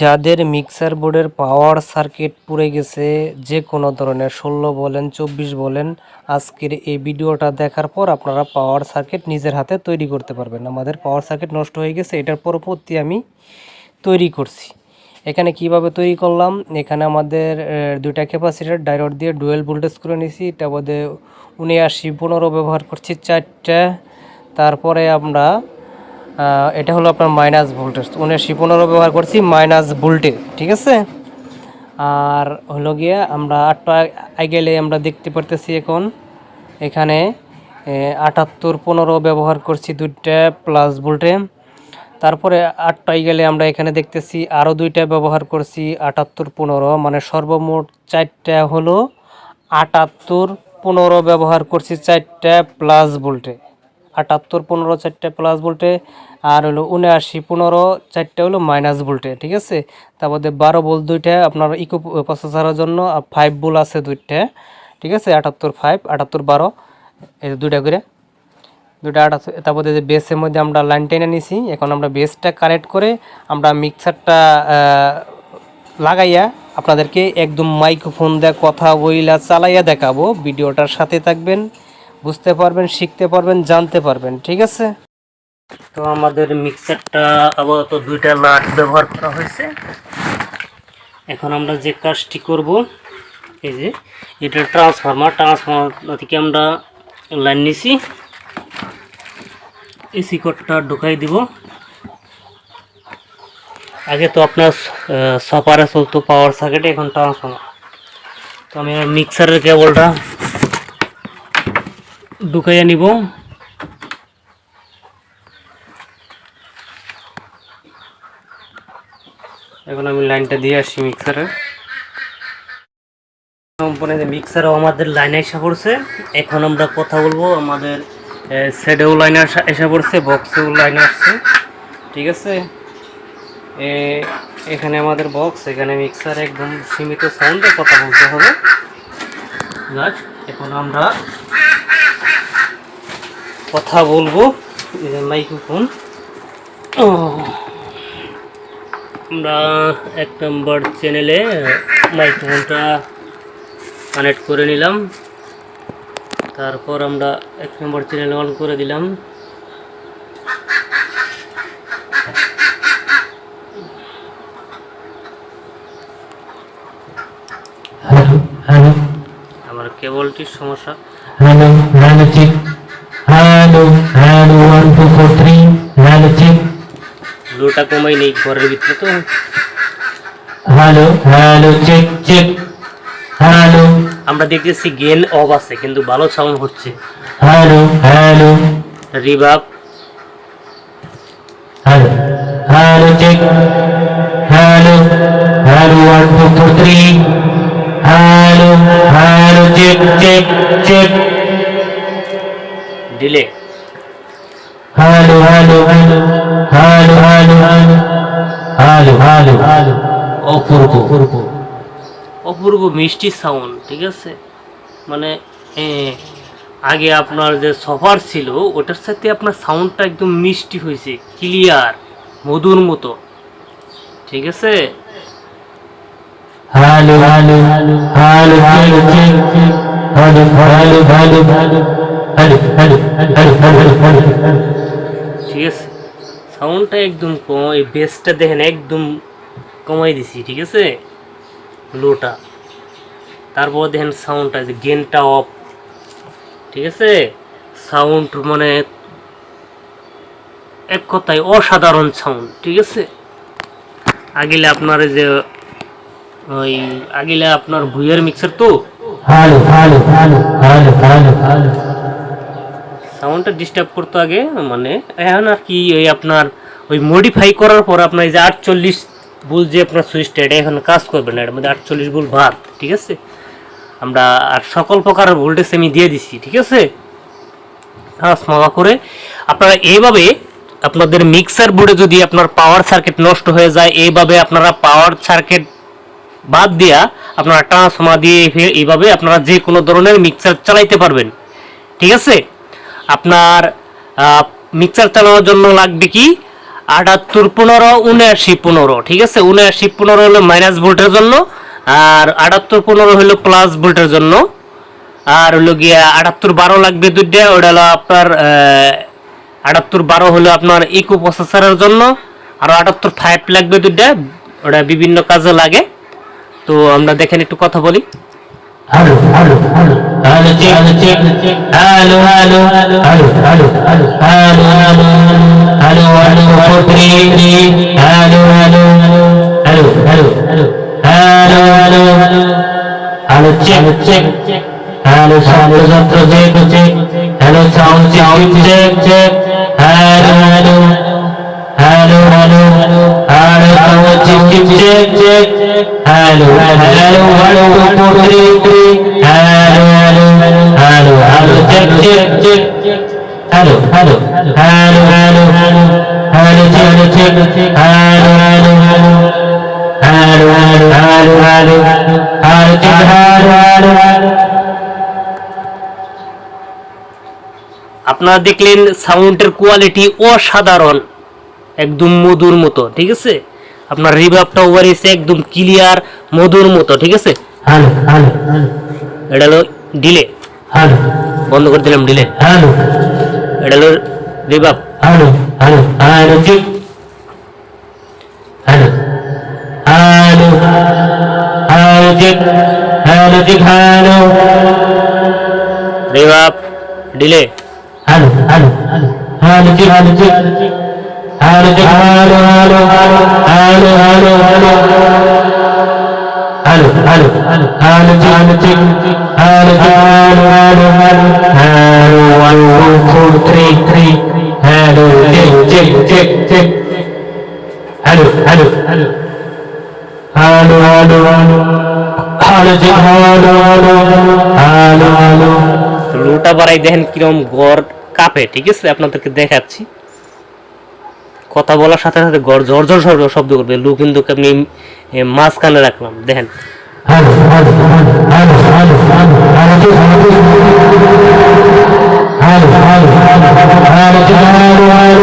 যাদের মিক্সার বোর্ডের power circuit পুড়ে গেছে, যে কোনো ধরনের ষোলো বলেন, চব্বিশ বলেন, আজকের এই ভিডিওটা দেখার পর আপনারা পাওয়ার সার্কিট নিজের হাতে তৈরি করতে পারবেন। আমাদের পাওয়ার সার্কিট নষ্ট হয়ে গেছে, এটার পরবর্তী আমি তৈরি করছি। এখানে কীভাবে তৈরি করলাম? এখানে আমাদের দুইটা ক্যাপাসিটার ডায়োড দিয়ে ডুয়েল ভোল্টেজ করে নিয়েছি এটা বোধে উনআশি পনেরো ব্যবহার করছি চারটা। তারপরে আমরা এটা হলো আপনার মাইনাস ভোল্টেজ উনআশি পনেরো ব্যবহার করছি মাইনাস ভোল্টে ঠিক আছে? আর হলো গিয়ে আমরা আটটা গেলে আমরা দেখতে পারতেছি এখন, এখানে আটাত্তর পনেরো ব্যবহার করছি দুইটা প্লাস ভোল্টে তারপরে আটটায় গেলে আমরা এখানে দেখতেছি আরও দুইটা ব্যবহার করছি আটাত্তর পনেরো মানে সর্বমোট চারটা হলো আটাত্তর পনেরো ব্যবহার করছি চারটা প্লাস ভোল্টে আটাত্তর পনেরো চারটে প্লাস ভোল্টে, আর হলো উনআশি পনেরো চারটে হলো মাইনাস ভোল্টে, ঠিক আছে? তারপরে বারো ভোল্ট দুইটা, আপনার ইকো প্রসেসারের জন্য আর ফাইভ ভোল্ট আছে দুইটা, ঠিক আছে? আটাত্তর ফাইভ আটাত্তর বারো, এই দুইটা করে। দুটা আট আছে তারপরে যে বেসের মধ্যে আমরা লাইন টেনে নিছি, এখন আমরা বেসটা কানেক্ট করে আমরা মিক্সারটা লাগাইয়া আপনাদেরকে একদম মাইক্রোফোন দিয়ে কথা বইলা চালাইয়া দেখাবো। ভিডিওটার সাথে থাকবেন। বুঝতে পারবেন, শিখতে পারবেন, জানতে পারবেন, ঠিক আছে? তো আমাদের মিক্সারটা আপাতত দুইটা লাট ব্যবহার করা হয়েছে। এখন আমরা যে কাজটি করব, এই যে, এটা ট্রান্সফরমার ট্রান্সফরমার থেকে আমরা লাইন নিছি। এসি কোডটা ঢুকাই দিব। আগে তো আপনার সপারে চলতো পাওয়ার সার্কিট এখন ট্রান্সফর্মার তো আমি মিক্সারের কেবলটা ঢুকাইয়া নিব। এখন আমি লাইনটা দিয়ে আসি মিক্সারে। কোম্পানি মিক্সারও আমাদের লাইনে এসে পড়ছে। এখন আমরা কথা বলব আমাদের সেডেও লাইন এসে পড়ছে, বক্সেও লাইন আসছে। ঠিক আছে? এখানে আমাদের বক্স, এখানে মিক্সার একদম সীমিত সাউন্ডে কথা বলতে হবে। এখন আমরা কথা বলব। মাইক্রোফোন। আমরা এক নম্বর চ্যানেলে মাইক্রোফোনটা কানেক্ট করে নিলাম। তারপর আমরা এক নম্বর চ্যানেল অন করে দিলাম। আমার কেবলটির সমস্যা। Hello hello hello hello one two four three hello check লোটা কমাই নেই ঘরের ভিতরে তো। Hello hello check check hello. আমরা দেখতেছি গেন অফ আছে কিন্তু ভালো সাউন্ড হচ্ছে। Hello hello. Reverb. Hello hello check hello hello one two four three hello hello check check check hello hello hello hello hello hello hello hello অপূর্ব অপূর্ব অপূর্ব মিষ্টি sound ঠিক আছে মানে আগে আপনার যে সফার ছিল ওটার সাথে আপনার সাউন্ডটা একদম মিষ্টি হয়েছে ক্লিয়ার মধুর মতো ঠিক আছে hello hello hello check check hello hello hello hello hello hello hello hello hello ঠিক আছে? সাউন্ডটা একদম কম এই বেসটা দেখেন একদম কমাই দিছি, ঠিক আছে? লোটা তারপর দেখেন সাউন্ডটা যে গেনটা অফ ঠিক আছে? সাউন্ড মানে এক কথায় অসাধারণ সাউন্ড ঠিক আছে? আগিলে আপনার যে, ওই আগিলে আপনার ভুইয়ের মিক্সার তো? সাউন্ডটা ডিস্টার্ব করতো আগে মানে এখন আর কি ওই আপনার ওই মডিফাই করার পর আপনার এই যে আটচল্লিশ বুল যে আপনার সুইচটা এটা এখন কাজ করবে না, এর মধ্যে আটচল্লিশ বুল ভাত ঠিক আছে? আমরা আর সকল প্রকার ভোল্টেজ আমি দিয়ে দিচ্ছি ঠিক আছে? ট্রান্সফর্মার করে। আপনারা এইভাবে আপনাদের মিক্সার বোর্ডে যদি আপনার পাওয়ার সার্কিট নষ্ট হয়ে যায়, এইভাবে আপনারা পাওয়ার সার্কিট বাদ দিয়া আপনারা ট্রান্সফর্মার দিয়ে এই- এইভাবে আপনারা যে কোনো ধরনের মিক্সার চালাইতে পারবেন, ঠিক আছে? আপনার মিক্সার চালানোর জন্য লাগবে কি? আটাত্তর পনেরো, উনআশি পনেরো, ঠিক আছে? উনআশি পনেরো হলো মাইনাস ভোল্টের জন্য, আর আটাত্তর পনেরো হলো প্লাস ভোল্টের জন্য। আর হলো গিয়া আটাত্তর বারো লাগবে দুইটা, ওটা হলো আপনার আটাত্তর বারো হলো আপনার ইকো প্রসেসরের জন্য, আর আটাত্তর ফাইভ লাগবে দুইটা, ওটা বিভিন্ন কাজে লাগে। তো আমরা দেখেন একটু কথা বলি। Hello, hello, hello. Hello, check, check, check. Hello, hello, hello, hello, hello, hello, hello, hello, hello, hello, four, three, three. Hello, hello, hello, hello, hello, hello, hello, hello, hello. Hello, check, check, check. Hello, sound, sound, check, check. Hello, sound, sound, check, check. Hello, hello, hello, hello, আপনারা দেখলেন সাউন্ডের quality অসাধারণ একদম মধুর মতো ঠিক আছে? আপনার রিভাবটা ওভার এসে একদম ক্লিয়ার মধুর মতো ঠিক আছে? এটা হলো ডিলে বন্ধ করে দিলাম ডিলে. এটা হলো reverb. Reverb delay Hello, check, hello, hello, hello. Hello, one, two, four, three, three. Hello, check, check, check, check. Hello, hello, hello. Hello, hello, hello. Hello, check, hello, hello, hello, hello. তো লোটা বাড়াই দেখেন কিরম গড় কাঁপে ঠিক আছে আপনাদেরকে দেখাচ্ছি কথা বলার সাথে সাথে গড় ঝর ঝর শব্দ করবে লু কিন্তু আমি মাঝখানে রাখলাম দেখেন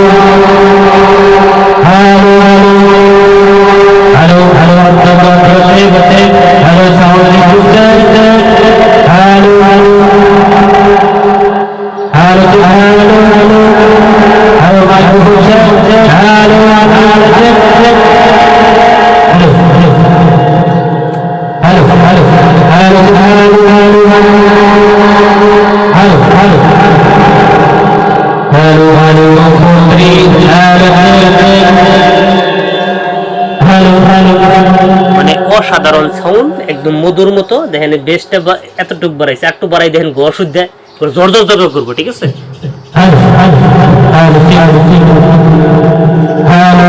Hello, মানে অসাধারণ সাউন্ড একদম মধুর মতো। দেখেন বেসটা এতটুকু বাড়াইছে একটু বাড়াই দেখেন গড় শুদ্ধ জোর জোর জোর করব ঠিক আছে? Hello,